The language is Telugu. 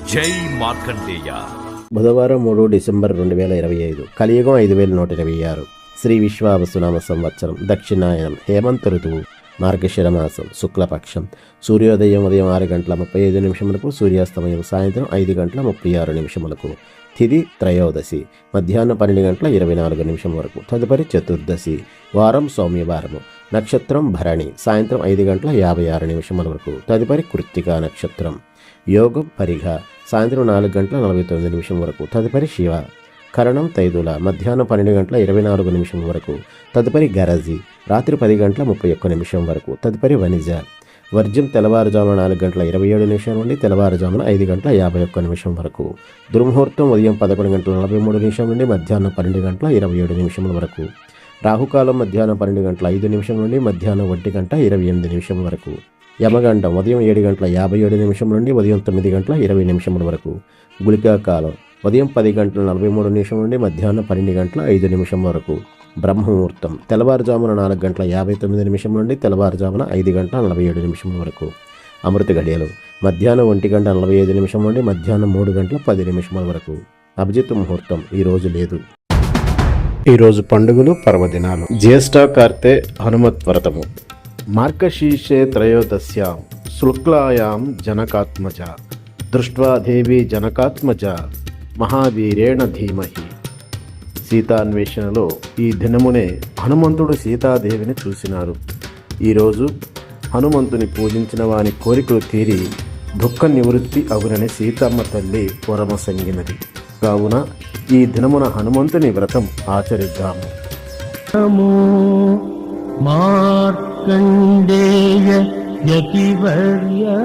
జై మార్కండేయ. బుధవారం మూడు డిసెంబర్ రెండు వేల ఇరవై ఐదు. కలియుగం ఐదు వేల నూట ఇరవై ఆరు. శ్రీ విశ్వావసునామ సంవత్సరం దక్షిణాయనం హేమంత ఋతువు మార్గశిర మాసం శుక్లపక్షం. సూర్యోదయం ఉదయం ఆరు గంటల ముప్పై ఐదు నిమిషములకు సూర్యాస్తమయం సాయంత్రం ఐదు గంటల ముప్పై ఆరు నిమిషములకు. తిది త్రయోదశి మధ్యాహ్నం పన్నెండు గంటల ఇరవై నాలుగు నిమిషం వరకు. తదుపరి చతుర్దశి వారం సౌమ్యవారము. నక్షత్రం భరణి సాయంత్రం ఐదు గంటల యాభై ఆరు నిమిషముల వరకు. తదుపరి కృత్తికా నక్షత్రం. యోగం పరిఘ సాయంత్రం నాలుగు గంటల నలభై తొమ్మిది నిమిషం వరకు. తదుపరి శివ. కరణం తైదుల. మధ్యాహ్నం పన్నెండు గంటల ఇరవై నాలుగు నిమిషం వరకు. తదుపరి గరజి. రాత్రి పది గంటల ముప్పై ఒక్క నిమిషం వరకు. తదుపరి వనిజ. వర్జ్యం తెల్లవారుజామున నాలుగు గంటల ఇరవై ఏడు నిమిషం నుండి తెల్లవారుజామున ఐదు గంటల యాభై ఒక్క నిమిషం వరకు. దుర్ముహూర్తం ఉదయం పదకొండు గంటల నలభై మూడు నిమిషం నుండి మధ్యాహ్నం పన్నెండు గంటల ఇరవై ఏడు నిమిషముల వరకు. రాహుకాలం మధ్యాహ్నం పన్నెండు గంటల ఐదు నిమిషం నుండి మధ్యాహ్నం ఒంటి గంట ఇరవై ఎనిమిది నిమిషం వరకు. యమగండం ఉదయం ఏడు గంటల యాభై ఏడు నిమిషం నుండి ఉదయం తొమ్మిది గంటల ఇరవై నిమిషముల వరకు. గుళికా కాలం ఉదయం పది గంటల నలభై మూడు నిమిషం నుండి మధ్యాహ్నం పన్నెండు గంటల ఐదు నిమిషం వరకు. బ్రహ్మముహూర్తం తెల్లవారుజామున నాలుగు గంటల యాభై తొమ్మిది నిమిషం నుండి తెల్లవారుజామున ఐదు గంటల నలభై ఏడు నిమిషముల వరకు. అమృత గడియలు మధ్యాహ్నం ఒంటి గంట నలభై ఐదు నిమిషం నుండి మధ్యాహ్నం మూడు గంటల పది నిమిషముల వరకు. అభిజిత్ ముహూర్తం ఈ రోజు లేదు. ఈరోజు పండుగలు పర్వదినాలు. జ్యేష్ఠ కార్తె హనుమత్ వ్రతము. మార్గశీర్షే త్రయోదశ్యాం శుక్లాయాం జనకాత్మజ దృష్ట్వా దేవి జనకాత్మజ మహావీరేణ ధీమహి. సీతాన్వేషణలో ఈ దినమునే హనుమంతుడు సీతాదేవిని చూసినారు. ఈరోజు హనుమంతుని పూజించిన వాని కోరికలు తీరి దుఃఖ నివృత్తి అగునని సీతమ్మ తల్లి పురమసంగినది కావున ఈ దినమున హనుమంతుని వ్రతం ఆచరిద్దాము. మా கண்டேய யதிவர்யா.